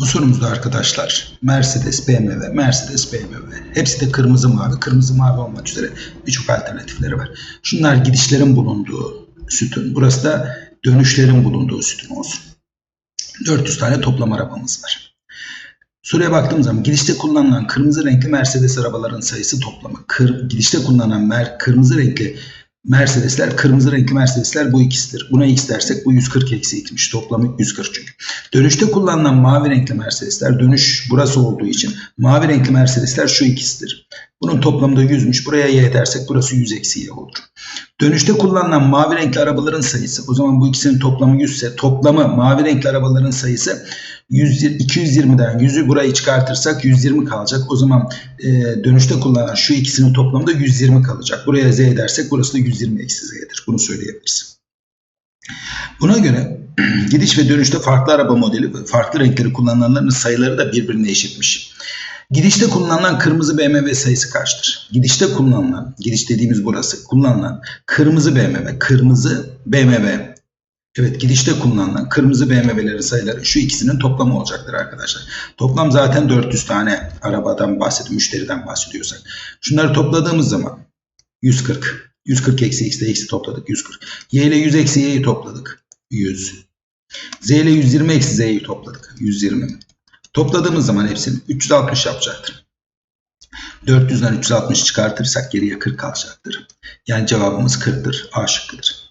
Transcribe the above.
Bu sorumuzda arkadaşlar Mercedes, BMW, Mercedes, BMW. Hepsi de kırmızı mavi. Kırmızı mavi olmak üzere birçok alternatifleri var. Şunlar gidişlerin bulunduğu sütun. Burası da dönüşlerin bulunduğu sütun olsun. 400 tane toplam arabamız var. Soruya baktığım zaman gidişte kullanılan kırmızı renkli Mercedes arabaların sayısı toplamı. Kır, gidişte kullanılan mer, kırmızı renkli Mercedesler, kırmızı renkli Mercedesler bu ikisidir. Buna x dersek bu 140 eksi 70. Toplamı 140 çünkü. Dönüşte kullanılan mavi renkli Mercedesler, dönüş burası olduğu için mavi renkli Mercedesler şu ikisidir. Bunun toplamı da 100'müş. Buraya y dersek burası 100 eksi y olur. Dönüşte kullanılan mavi renkli arabaların sayısı, o zaman bu ikisinin toplamı 100 ise toplamı mavi renkli arabaların sayısı 100, 220'den 100'ü burayı çıkartırsak 120 kalacak. O zaman e, dönüşte kullanılan şu ikisinin toplamı da 120 kalacak. Buraya z dersek burası da 120 eksi z'dir. Bunu söyleyebiliriz. Buna göre gidiş ve dönüşte farklı araba modeli ve farklı renkleri kullanılanların sayıları da birbirine eşitmiş. Gidişte kullanılan kırmızı BMW sayısı kaçtır? Gidişte kullanılan, gidiş dediğimiz burası, kullanılan kırmızı BMW, kırmızı BMW. Evet gidişte kullanılan kırmızı BMW'lerin sayıları şu ikisinin toplamı olacaktır arkadaşlar. Toplam zaten 400 tane arabadan bahsediyor, müşteriden bahsediyorsak. Şunları topladığımız zaman 140. 140 eksi x'de x'i topladık 140. Y ile 100 eksi y'yi topladık. 100. Z ile 120 eksi z'yi topladık. 120. Topladığımız zaman hepsini 360 yapacaktır. 400'den 360 çıkartırsak geriye 40 kalacaktır. Yani cevabımız 40'tır. A şıkkıdır.